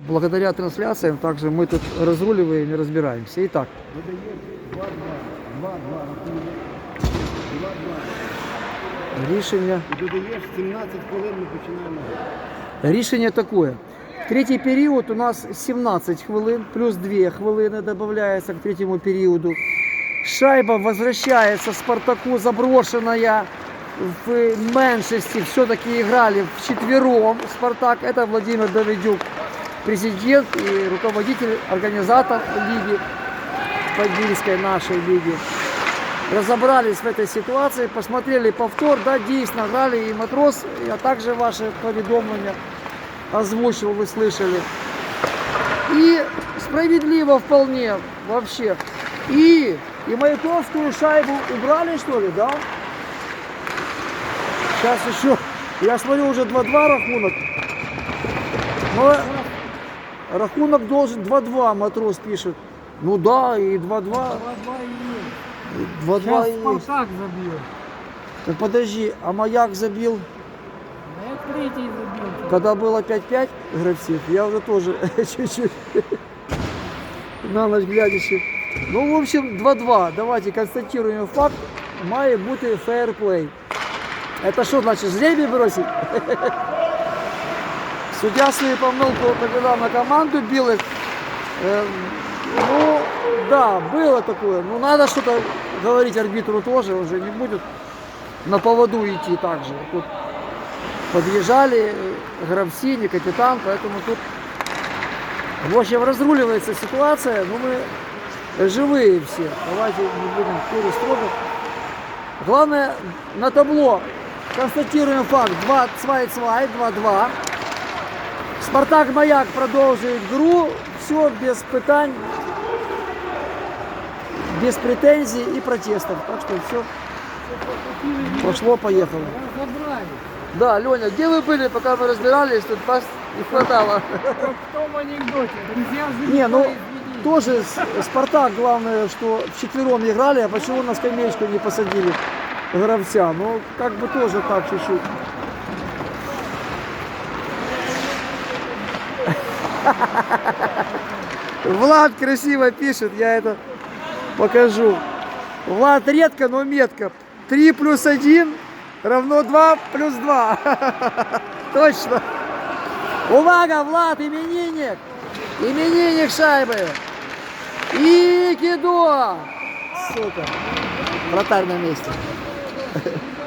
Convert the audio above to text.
Благодаря трансляциям также мы тут разруливаем и разбираемся. Итак, Видаєш 2-2, 2-2, рахунок. 2-2. рішення, І додаєш 17 хвилин, ми починаємо. рішення такое. Третій період у нас 17 хвилин, плюс 2 хвилини додається к третьему периоду. Шайба возвращается Спартаку, заброшенная в меньшости. Все-таки играли вчетвером Спартак. Это Владимир Давидюк, президент и руководитель, организатор лиги, Подільской нашей лиги. Разобрались в этой ситуации, посмотрели повтор, да, действительно играли и Матрос, а также ваши поведомления озвучил, вы слышали. И справедливо вполне вообще. И, и Маяковскую шайбу убрали, что ли, да? Сейчас еще, я смотрю, уже 2-2 рахунок. Но рахунок должен 2-2, матрос пишет. Ну да, и 2-2. 2-2 и 2-2 Сейчас и есть. Спартак забил. Так подожди, а маяк забил, Да я третий забил. когда было 5-5 гравців, я уже тоже чуть-чуть на ночь глядячи. Ну, в общем, 2-2. Давайте констатируем факт. Має бути фейерплей. Это что значит, жребий бросить? Судья свою помилку повела на команду белых. Э, ну, да, было такое. Ну, надо что-то говорить арбитру тоже, уже не будет на поводу идти так же. Тут подъезжали гравцы, не капитан, поэтому тут в общем разруливается ситуация, но мы живые все. Давайте не будем курить строго. Главное на табло констатируем факт 2 2 2-2. Спартак Маяк продовжує гру. Все без питань, без претензий и протестов. Так что все пошло, поехало. Да, Леня, где вы были, пока мы разбирались? Тут вас не хватало. Как в том анекдоте. Друзья жили Не, ну тоже Спартак, главное, что вчетвером играли, а почему на скамеечку не посадили гравца? Ну, как бы тоже так чуть-чуть. Влад красиво пишет, я это покажу. Влад редко, но метко. 3 плюс 1 равно 2 плюс 2. Точно. Увага, Влад, именинник! Именинник шайбы! И кидо! Сука! Вратарь на месте.